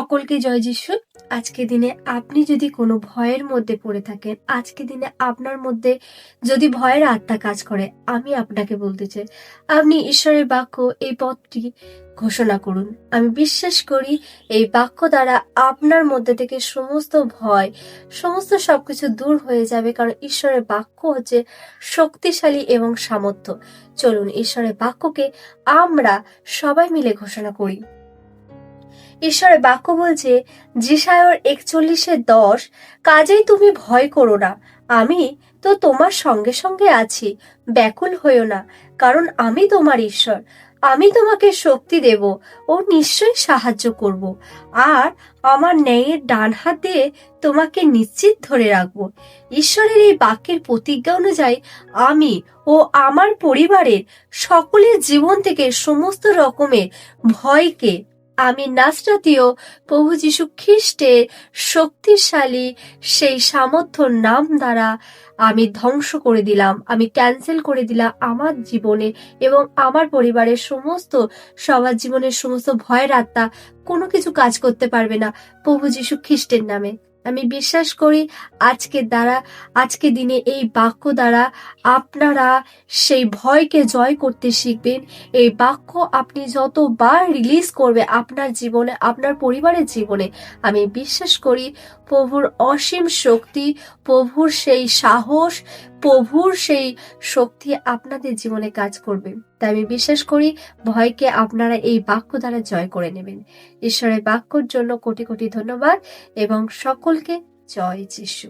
সকলকে জয় যিশু। আজকে দিনে আপনি যদি কোনো ভয়ের মধ্যে পড়ে থাকেন, আজকে দিনে আপনার মধ্যে যদি ভয়ের আত্মা কাজ করে, আমি আপনাকে বলতে চাই, আপনি ঈশ্বরের বাক্য, এই পথটি ঘোষণা করুন। আমি বিশ্বাস করি এই বাক্য দ্বারা আপনার মধ্যে থেকে সমস্ত ভয়, সমস্ত সবকিছু দূর হয়ে যাবে, কারণ ঈশ্বরের বাক্য হচ্ছে শক্তিশালী এবং সামর্থ্য। চলুন, ঈশ্বরের বাক্যকে আমরা সবাই মিলে ঘোষণা করি। ঈশ্বরের বাক্য বলছে জিসায়র একচল্লিশের দশ, কাজেই তুমি ভয় করো না। আমি তো তোমার সঙ্গে সঙ্গে আছি, ব্যাকুল হইও না, কারণ আমি তোমার ঈশ্বর। আমি তোমাকে শক্তি দেব ও নিশ্চয়ই সাহায্য করব। আর আমার ন্যায়ের ডান হাত দিয়ে তোমাকে নিশ্চিত ধরে রাখব। ঈশ্বরের এই বাক্যের প্রতিজ্ঞা অনুযায়ী আমি ও আমার পরিবারের সকলের জীবন থেকে সমস্ত রকমের ভয়কে আমি নাসরাতীয় প্রভু যীশু খ্রিস্টের শক্তিশালী সেই সামর্থ্য নাম দ্বারা আমি ধ্বংস করে দিলাম, আমি ক্যান্সেল করে দিলাম আমার জীবনে এবং আমার পরিবারের সমস্ত, সবার জীবনের সমস্ত ভয়ের আত্মা কোনো কিছু কাজ করতে পারবে না প্রভু যীশু খ্রিস্টের নামে। আমি বিশ্বাস করি আজকে দ্বারা, আজকে দিনে এই বাক্য দ্বারা আপনারা সেই ভয়কে জয় করতে শিখবেন। এই বাক্য আপনি যতবার রিলিজ করবে আপনার জীবনে, আপনার পরিবারের জীবনে, আমি বিশ্বাস করি প্রভুর অসীম শক্তি, প্রভুর সেই সাহস, প্রভুর সেই শক্তি আপনাদের জীবনে কাজ করবে। তাই আমি বিশ্বাস করি ভয়কে আপনারা এই বাক্য দ্বারা জয় করে নেবেন। ঈশ্বরের বাক্যর জন্য কোটি কোটি ধন্যবাদ এবং সকলকে জয় যিশু।